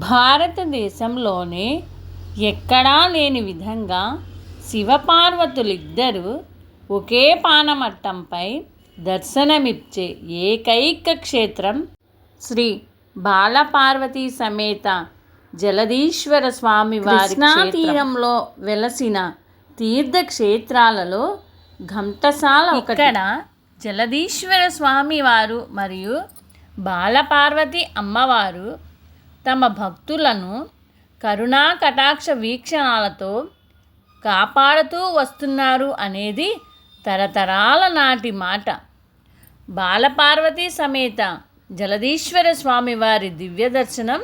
భారతదేశంలోనే ఎక్కడా లేని విధంగా శివపార్వతులిద్దరూ ఒకే పానమట్టంపై దర్శనమిచ్చే ఏకైక క్షేత్రం శ్రీ బాలపార్వతీ సమేత జగదీశ్వర స్వామివారి కృష్ణా తీరంలో వెలసిన తీర్థక్షేత్రాలలో ఘంటసాల ఇక్కడ జలదీశ్వర స్వామివారు మరియు బాలపార్వతి అమ్మవారు తమ భక్తులను కరుణా కటాక్ష వీక్షణాలతో కాపాడుతూ వస్తున్నారు అనేది తరతరాల నాటి మాట. బాలపార్వతి సమేత జలదీశ్వర స్వామివారి దివ్య దర్శనం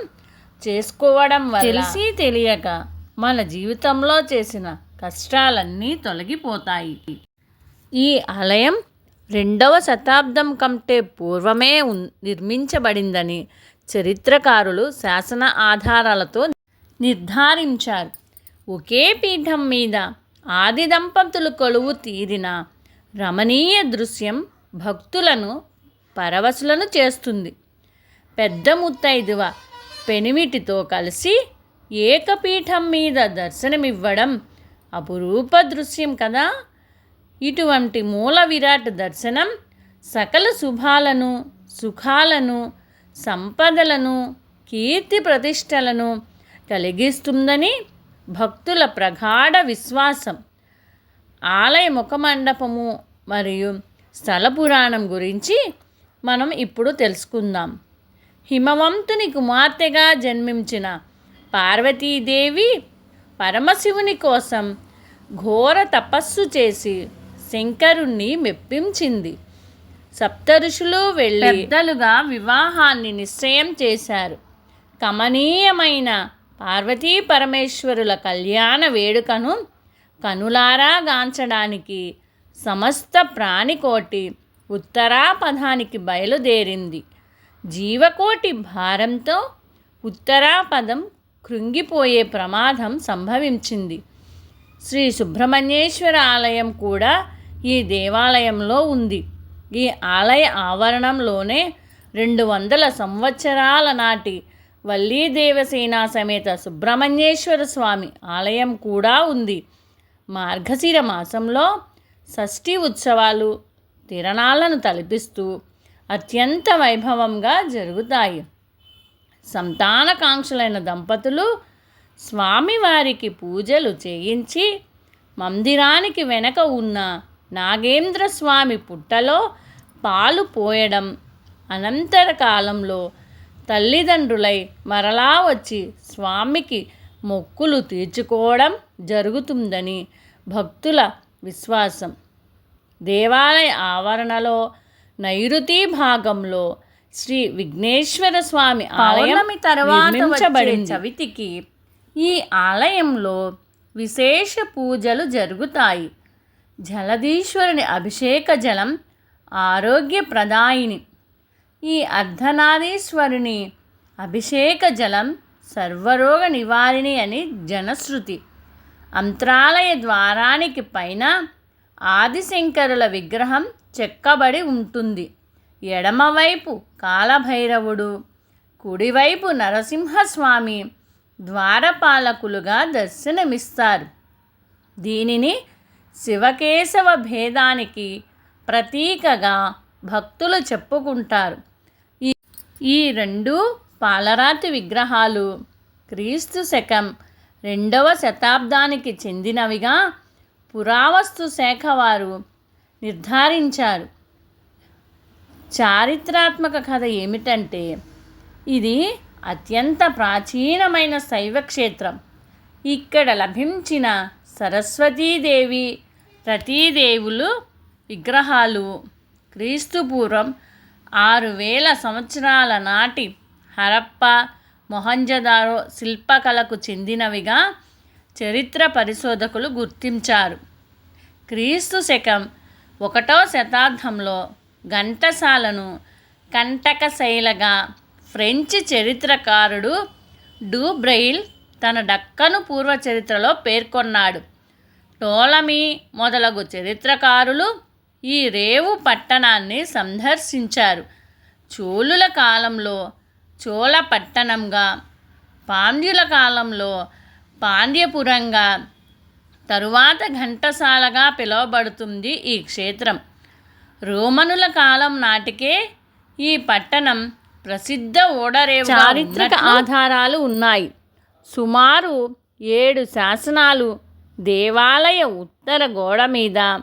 చేసుకోవడం తెలిసి తెలియక మన జీవితంలో చేసిన కష్టాలన్నీ తొలగిపోతాయి. ఈ ఆలయం రెండవ శతాబ్దం కంటే పూర్వమే నిర్మించబడిందని చరిత్రకారులు శాసన ఆధారాలతో నిర్ధారించారు. ఒకే పీఠం మీద ఆది దంపతులు కొలువు తీరిన రమణీయ దృశ్యం భక్తులను పరవశులను చేస్తుంది. పెద్ద ముత్తైదువ పెనిమిటితో కలిసి ఏకపీఠం మీద దర్శనమివ్వడం అపురూప దృశ్యం కదా. ఇటువంటి మూల విరాట్ దర్శనం సకల శుభాలను సుఖాలను సంపదలను కీర్తి ప్రతిష్టలను కలిగిస్తుందని భక్తుల ప్రగాఢ విశ్వాసం. ఆలయ ముఖమండపము మరియు స్థల పురాణం గురించి మనం ఇప్పుడు తెలుసుకుందాం. హిమవంతుని కుమార్తెగా జన్మించిన పార్వతీదేవి పరమశివుని కోసం ఘోర తపస్సు చేసి శంకరుణ్ణి మెప్పించింది. సప్తఋషులు వెళ్ళి పెద్దలుగా వివాహాన్ని నిశ్చయం చేశారు. కమనీయమైన పార్వతీ పరమేశ్వరుల కళ్యాణ వేడుకను కనులారా గాంచడానికి సమస్త ప్రాణికోటి ఉత్తరాపథానికి బయలుదేరింది. జీవకోటి భారంతో ఉత్తరాపదం కృంగిపోయే ప్రమాదం సంభవించింది. శ్రీ సుబ్రహ్మణ్యేశ్వర ఆలయం కూడా ఈ దేవాలయంలో ఉంది. ఈ ఆలయ ఆవరణంలోనే రెండు వందల సంవత్సరాల నాటి వల్లీ దేవసేన సమేత సుబ్రహ్మణ్యేశ్వర స్వామి ఆలయం కూడా ఉంది. మార్గశిర మాసంలో షష్ఠి ఉత్సవాలు తిరణాలను తలపిస్తూ అత్యంత వైభవంగా జరుగుతాయి. సంతానకాంక్షలైన దంపతులు స్వామివారికి పూజలు చేయించి మందిరానికి వెనక ఉన్న నాగేంద్ర స్వామి పుట్టలో పాలు పోయడం. అనంతర కాలంలో తల్లిదండ్రులై మరలా వచ్చి స్వామికి మొక్కులు తీర్చుకోవడం జరుగుతుందని భక్తుల విశ్వాసం. దేవాలయ ఆవరణలో నైరుతి భాగంలో శ్రీ విఘ్నేశ్వర స్వామి ఆలయం తర్వాత చవితికి ఈ ఆలయంలో విశేష పూజలు జరుగుతాయి. జలదీశ్వరుని అభిషేక జలం ఆరోగ్యప్రదాయిని. ఈ అర్ధనారీశ్వరుని అభిషేక జలం సర్వరోగ నివారిణి అని జనశ్రుతి. అంత్రాలయ ద్వారానికి పైన ఆదిశంకరుల విగ్రహం చెక్కబడి ఉంటుంది. ఎడమవైపు కాలభైరవుడు కుడివైపు నరసింహస్వామి ద్వారపాలకులుగా దర్శనమిస్తారు. దీనిని శివకేశవ భేదానికి ప్రతీకగా భక్తులు చెప్పుకుంటారు. ఈ ఈ రెండు పాలరాతి విగ్రహాలు క్రీస్తు శకం రెండవ శతాబ్దానికి చెందినవిగా పురావస్తు శాఖ వారు నిర్ధారించారు. చారిత్రాత్మక కథ ఏమిటంటే ఇది అత్యంత ప్రాచీనమైన శైవ క్షేత్రం ఇక్కడ లభించిన సరస్వతీదేవి రతీదేవులు విగ్రహాలు క్రీస్తుపూర్వం ఆరు వేల సంవత్సరాల నాటి హరప్ప మొహంజదారో శిల్పకళకు చెందినవిగా చరిత్ర పరిశోధకులు గుర్తించారు. క్రీస్తు శకం ఒకటో శతాబ్దంలో ఘంటసాలను కంటకశైలగా ఫ్రెంచ్ చరిత్రకారుడు డూబ్రెయిల్ తన డక్కను పూర్వ చరిత్రలో పేర్కొన్నాడు. టోలమీ మొదలగు చరిత్రకారులు ఈ రేవు పట్టణాన్ని సందర్శించారు. చోళుల కాలంలో చోళ పట్టణంగా పాండ్యుల కాలంలో పాండ్యపురంగా తరువాత ఘంటసాలగా పిలువబడుతుంది ఈ క్షేత్రం. రోమనుల కాలం నాటికే ఈ పట్టణం ప్రసిద్ధ ఓడరేవు చారిత్రక ఆధారాలు ఉన్నాయి. సుమారు ఏడు శాసనాలు దేవాలయ ఉత్తర గోడ మీద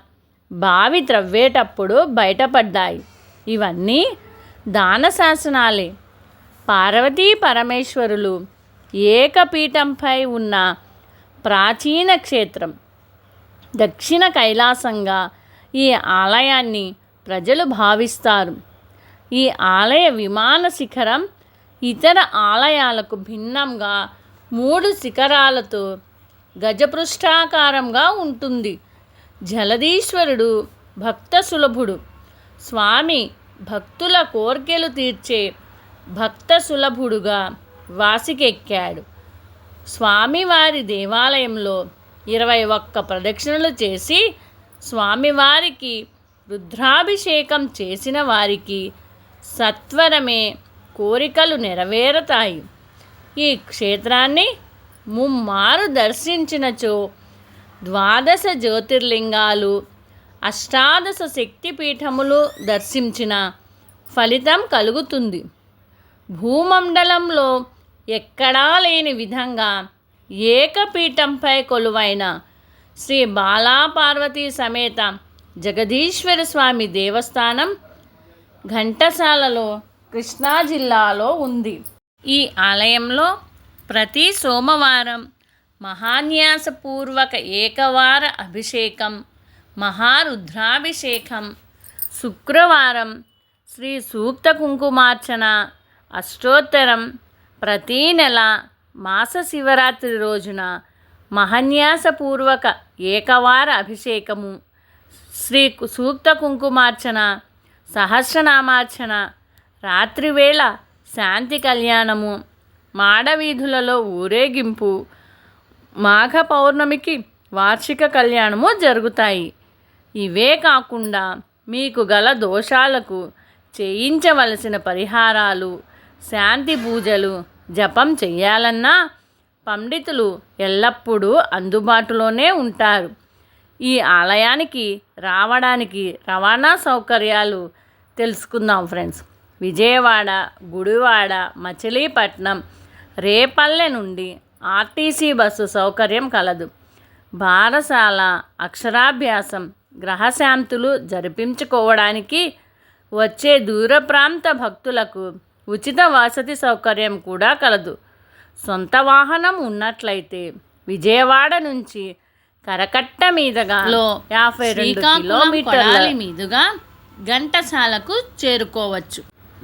బావి త్రవ్వేటప్పుడు బయటపడ్డాయి. ఇవన్నీ దాన శాసనాలే. పార్వతీ పరమేశ్వరులు ఏకపీఠంపై ఉన్న ప్రాచీన క్షేత్రం. దక్షిణ కైలాసంగా ఈ ఆలయాన్ని ప్రజలు భావిస్తారు. ఈ ఆలయ విమాన శిఖరం ఇతర ఆలయాలకు భిన్నంగా మూడు శిఖరాలతో గజపృష్ఠాకారంగా ఉంటుంది. జలదీశ్వరుడు భక్త సులభుడు. స్వామి భక్తుల కోర్కెలు తీర్చే భక్త సులభుడుగా వాసికెక్కాడు. స్వామివారి దేవాలయంలో ఇరవై ఒక్క ప్రదక్షిణలు చేసి స్వామివారికి రుద్రాభిషేకం చేసిన వారికి సత్వరమే కోరికలు నెరవేరతాయి. ఈ క్షేత్రాన్ని ముమ్మారు దర్శించినచో ద్వాదశ జ్యోతిర్లింగాలు అష్టాదశ శక్తిపీఠములు దర్శించిన ఫలితం కలుగుతుంది. భూమండలంలో ఎక్కడా లేని విధంగా ఏకపీఠంపై కొలువైన శ్రీ బాలాపార్వతీ సమేత జగదీశ్వర స్వామి దేవస్థానం ఘంటసాలలో కృష్ణా జిల్లాలో ఉంది. ఈ ఆలయంలో ప్రతి సోమవారం మహాన్యాసపూర్వక ఏకవార అభిషేకం మహారుద్రాభిషేకం. శుక్రవారం శ్రీ సూక్త కుంకుమార్చన అష్టోత్తరం ప్రతీ నెల మాస శివరాత్రి రోజున మహన్యాసపూర్వక ఏకవార అభిషేకము. శ్రీ కు- సూక్త కుంకుమార్చన సహస్రనామార్చన రాత్రివేళ శాంతి కళ్యాణము. మాడవీధులలో ఊరేగింపు మాఘ పౌర్ణమికి వార్షిక కళ్యాణము జరుగుతాయి. ఇవే కాకుండా మీకు గల దోషాలకు చేయించవలసిన పరిహారాలు శాంతి పూజలు జపం చేయాలన్నా పండితులు ఎల్లప్పుడూ అందుబాటులోనే ఉంటారు. ఈ ఆలయానికి రావడానికి రవాణా సౌకర్యాలు తెలుసుకుందాం ఫ్రెండ్స్. విజయవాడ గుడివాడ మచిలీపట్నం రేపల్లె నుండి ఆర్టీసీ బస్సు సౌకర్యం కలదు. బారసాల అక్షరాభ్యాసం గ్రహశాంతులు జరిపించుకోవడానికి వచ్చే దూర ప్రాంత భక్తులకు ఉచిత వసతి సౌకర్యం కూడా కలదు. సొంత వాహనం ఉన్నట్లయితే విజయవాడ నుంచి కరకట్ట మీదుగా యాభై రెండు కిలోమీటర్ల మీదుగా ఘంటసాలకు చేరుకోవచ్చు.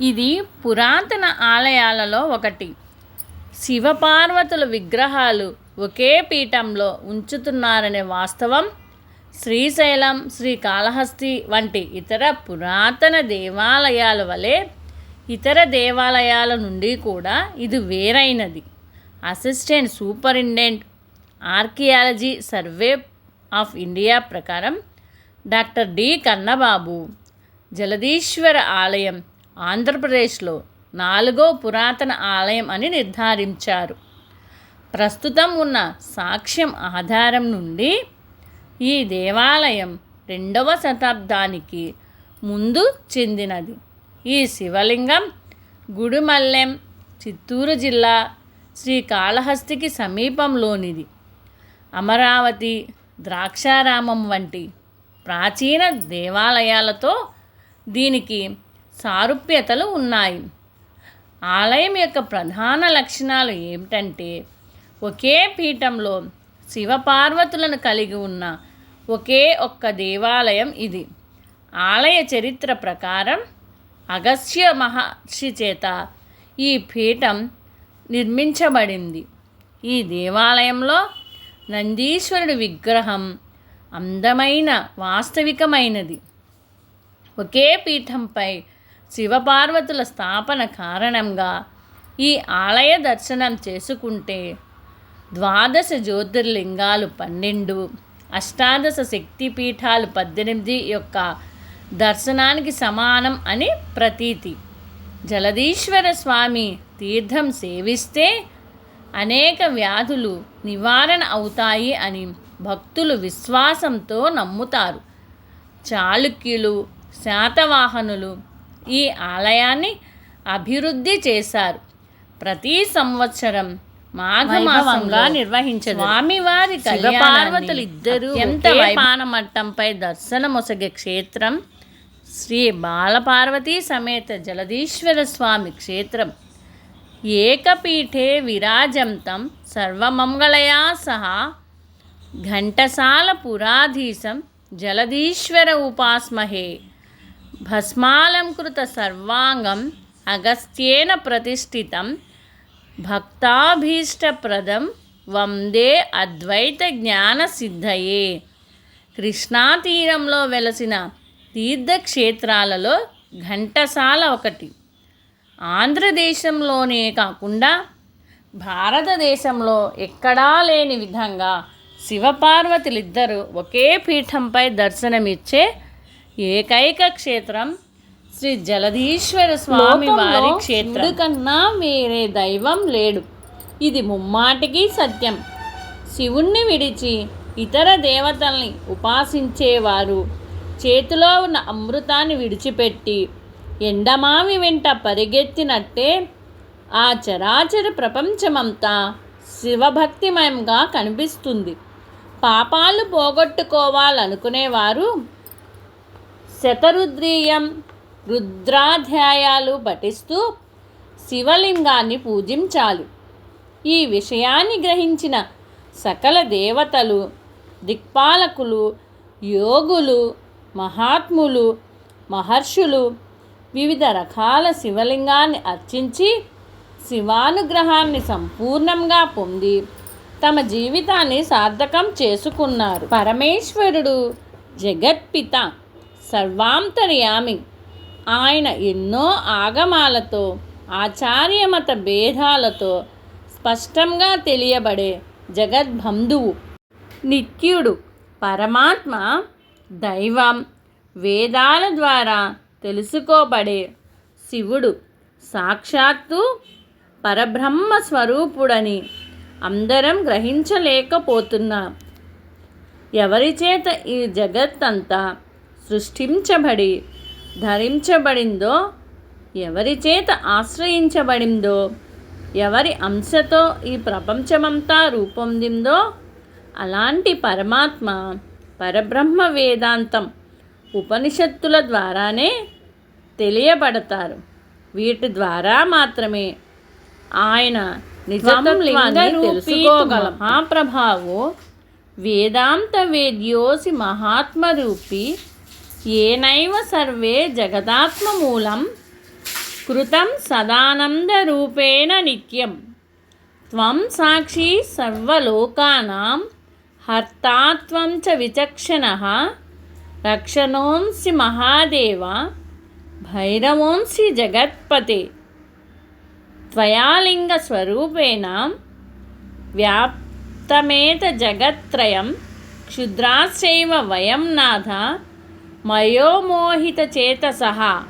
ఇది పురాతన ఆలయాలలో ఒకటి. శివపార్వతుల విగ్రహాలు ఒకే పీఠంలో ఉంచుతున్నారనే వాస్తవం. శ్రీశైలం శ్రీకాళహస్తి వంటి ఇతర పురాతన దేవాలయాల వలె ఇతర దేవాలయాల నుండి కూడా ఇది వేరైనది. Assistant superintendent archaeology survey of India ప్రకారం డాక్టర్ డి. కన్నబాబు జలదీశ్వర ఆలయం ఆంధ్రప్రదేశ్లో నాలుగో పురాతన ఆలయం అని నిర్ధారించారు. ప్రస్తుతం ఉన్న సాక్ష్యం ఆధారం నుండి ఈ దేవాలయం రెండవ శతాబ్దానికి ముందు చెందినది. ఈ శివలింగం గుడిమల్లెం చిత్తూరు జిల్లా శ్రీకాళహస్తికి సమీపంలోనిది. అమరావతి ద్రాక్షారామం వంటి ప్రాచీన దేవాలయాలతో దీనికి సారూప్యతలు ఉన్నాయి. ఆలయం యొక్క ప్రధాన లక్షణాలు ఏమిటంటే ఒకే పీఠంలో శివపార్వతులను కలిగి ఉన్న ఒకే ఒక్క దేవాలయం ఇది. ఆలయ చరిత్ర ప్రకారం అగస్త్య మహర్షి చేత ఈ పీఠం నిర్మించబడింది. ఈ దేవాలయంలో నందీశ్వరుడి విగ్రహం అందమైన వాస్తవికమైనది. ఒకే పీఠంపై శివపార్వతుల స్థాపన కారణంగా ఈ ఆలయ దర్శనం చేసుకుంటే ద్వాదశ జ్యోతిర్లింగాలు పన్నెండు అష్టాదశ శక్తిపీఠాలు పద్దెనిమిది యొక్క దర్శనానికి సమానం అని ప్రతీతి. జలదీశ్వర స్వామి తీర్థం సేవిస్తే అనేక వ్యాధులు నివారణ అవుతాయి అని భక్తులు విశ్వాసంతో నమ్ముతారు. చాళుక్యులు శాతవాహనులు ఈ ఆలయాన్ని అభివృద్ధి చేశారు. ప్రతి సంవత్సరం మాఘమాసంగా నిర్వహించారు స్వామివారి పార్వతులు ఇద్దరు ఎంత పానమట్టంపై దర్శనమొసగే క్షేత్రం శ్రీ బాలపార్వతీ సమేత జలదీశ్వర స్వామి క్షేత్రం. ఏకపీఠే విరాజంతం సర్వమంగళయా సహా ఘంటసాల పురాధీశం జలదీశ్వర ఉపాస్మహే. భస్మాలంకృత సర్వాంగం అగస్త్యేన ప్రతిష్ఠితం భక్తాభీష్టప్రదం వందే అద్వైత జ్ఞాన సిద్ధయే కృష్ణాతీరంలో వెలసిన తీర్థక్షేత్రాలలో ఘంటసాల ఒకటి। ఆంధ్రదేశంలోనే కాకుండా భారతదేశంలో ఎక్కడా లేని విధంగా శివపార్వతులిద్దరూ ఒకే పీఠంపై దర్శనమిచ్చే ఏకైక క్షేత్రం శ్రీ జలధీశ్వర స్వామి వారి క్షేత్రం. కన్నా వేరే దైవం లేడు. ఇది ముమ్మాటికి సత్యం. శివుణ్ణి విడిచి ఇతర దేవతల్ని ఉపాసించేవారు. చేతిలో ఉన్న అమృతాన్ని విడిచిపెట్టి ఎండమావి వెంట పరిగెత్తినట్టే ఆ చరాచర ప్రపంచమంతా శివభక్తిమయంగా కనిపిస్తుంది. పాపాలు పోగొట్టుకోవాలనుకునేవారు శతరుద్రీయం రుద్రాధ్యాయాలు పఠిస్తూ శివలింగాన్ని పూజించాలి. ఈ విషయాన్ని గ్రహించిన సకల దేవతలు దిక్పాలకులు యోగులు మహాత్ములు మహర్షులు వివిధ రకాల శివలింగాన్ని అర్చించి శివానుగ్రహాన్ని సంపూర్ణంగా పొంది తమ జీవితాన్ని సార్థకం చేసుకున్నారు. పరమేశ్వరుడు జగత్పిత. సర్వాంతర్యామి. ఆయన ఎన్నో ఆగమాలతో ఆచార్యమత భేదాలతో స్పష్టంగా తెలియబడే జగద్బంధువు నిత్యుడు పరమాత్మ దైవం వేదాల ద్వారా తెలుసుకోబడే శివుడు సాక్షాత్తు పరబ్రహ్మ స్వరూపుడని అందరం గ్రహించలేకపోతున్నాం. ఎవరి చేత ఈ జగత్తంతా సృష్టించబడి ధరించబడిందో ఎవరి చేత ఆశ్రయించబడిందో ఎవరి అంశతో ఈ ప్రపంచమంతా రూపొందిందో అలాంటి పరమాత్మ పరబ్రహ్మ వేదాంతం ఉపనిషత్తుల ద్వారానే తెలియబడతారు. వీటి ద్వారా మాత్రమే ఆయన మహాప్రభావో వేదాంత వేద్యోసి మహాత్మరూపి ఏనైవ సర్వే జగదాత్మమూలం కృతం సదానందరూపేణ నిత్యం. త్వం సాక్షి సర్వలోకానాం హర్తాత్వం చ విచక్షణ. రక్షణోంసి మహాదేవ భైరవోంసి జగత్పతే. త్వయాలింగస్వరూపేణ వ్యాప్తమేత జగత్రయం క్షుద్రాశ్చైవ వయం నాథ. मयोमोहितचेतसः।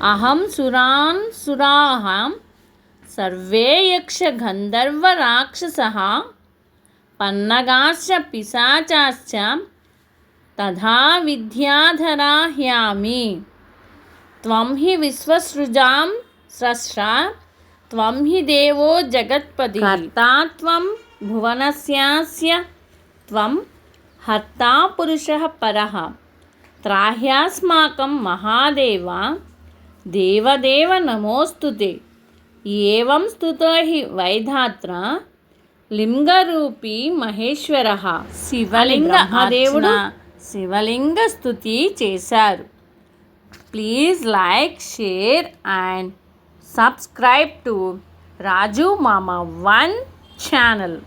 अहं सुरान् सुराहां, सर्वे यक्षगन्धर्वराक्षसः, पन्नगाश्च पिशाचाश्च तथा विद्याधरा ह्यामि त्वं हि विश्वसृजां स्रष्टा, त्वं हि देवो जगत्पति कर्ता त्वं भुवनस्यास्य, त्वं हर्ता पुरुषः परः। త్రాహ్యాస్మాకం మహాదేవ దేవదేవ నమోస్తుతే ఏవం స్తుతో హి వైధాత్ర లింగరూపీ మహేశ్వర. శివలింగ దేవుడు శివలింగ స్థుతి చేశారు. Please like share and subscribe to Raju Mama one channel.